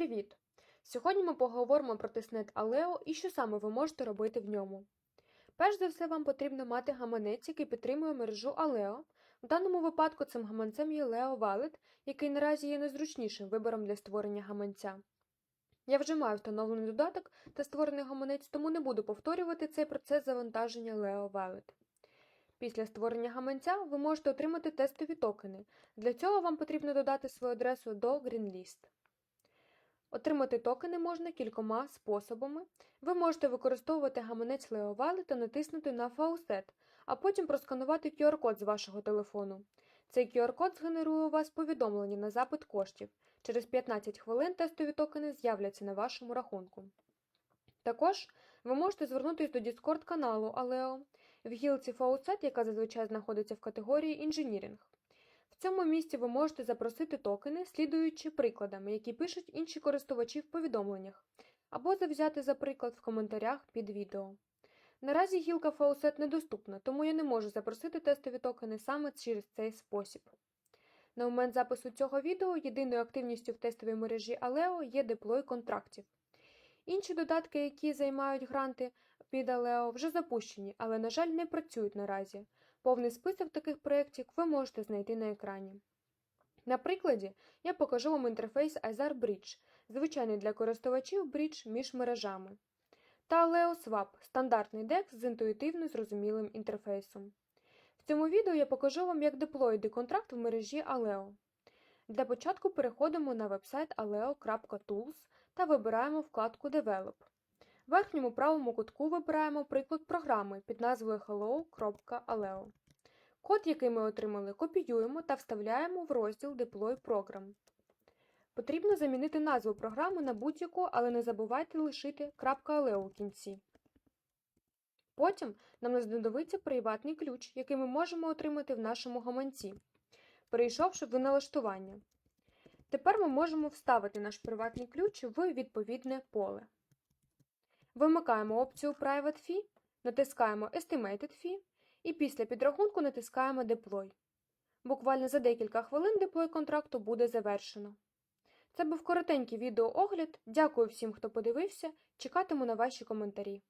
Привіт! Сьогодні ми поговоримо про тиснет Aleo і що саме ви можете робити в ньому. Перш за все, вам потрібно мати гаманець, який підтримує мережу Aleo. В даному випадку цим гаманцем є Leo Wallet, який наразі є найзручнішим вибором для створення гаманця. Я вже маю встановлений додаток та створений гаманець, тому не буду повторювати цей процес завантаження Leo Wallet. Після створення гаманця ви можете отримати тестові токени. Для цього вам потрібно додати свою адресу до GreenList. Отримати токени можна кількома способами. Ви можете використовувати гаманець Leo Wallet та натиснути на Faucet, а потім просканувати QR-код з вашого телефону. Цей QR-код згенерує у вас повідомлення на запит коштів. Через 15 хвилин тестові токени з'являться на вашому рахунку. Також ви можете звернутися до Discord каналу Aleo в гілці Faucet, яка зазвичай знаходиться в категорії інженірінг. Цьому місці ви можете запросити токени, слідуючи прикладами, які пишуть інші користувачі в повідомленнях, або завзяти за приклад в коментарях під відео. Наразі гілка Faucet недоступна, тому я не можу запросити тестові токени саме через цей спосіб. На момент запису цього відео єдиною активністю в тестовій мережі Aleo є деплой контрактів. Інші додатки, які займають гранти під Aleo, вже запущені, але, на жаль, не працюють наразі. Повний список таких проєктів ви можете знайти на екрані. На прикладі я покажу вам інтерфейс Azar Bridge, звичайний для користувачів брідж між мережами, та Leo Swap – стандартний DEX з інтуїтивно зрозумілим інтерфейсом. В цьому відео я покажу вам, як деплоїти контракт в мережі Aleo. Для початку переходимо на вебсайт aleo.tools та вибираємо вкладку Develop. В верхньому правому кутку вибираємо приклад програми під назвою hello.aleo. Код, який ми отримали, копіюємо та вставляємо в розділ Deploy Program. Потрібно замінити назву програми на будь-яку, але не забувайте лишити .aleo у кінці. Потім нам знадобиться приватний ключ, який ми можемо отримати в нашому гаманці, перейшовши в налаштування. Тепер ми можемо вставити наш приватний ключ в відповідне поле. Вимикаємо опцію Private Fee, натискаємо Estimated Fee і після підрахунку натискаємо Deploy. Буквально за декілька хвилин деплой контракту буде завершено. Це був коротенький відеоогляд. Дякую всім, хто подивився. Чекатиму на ваші коментарі.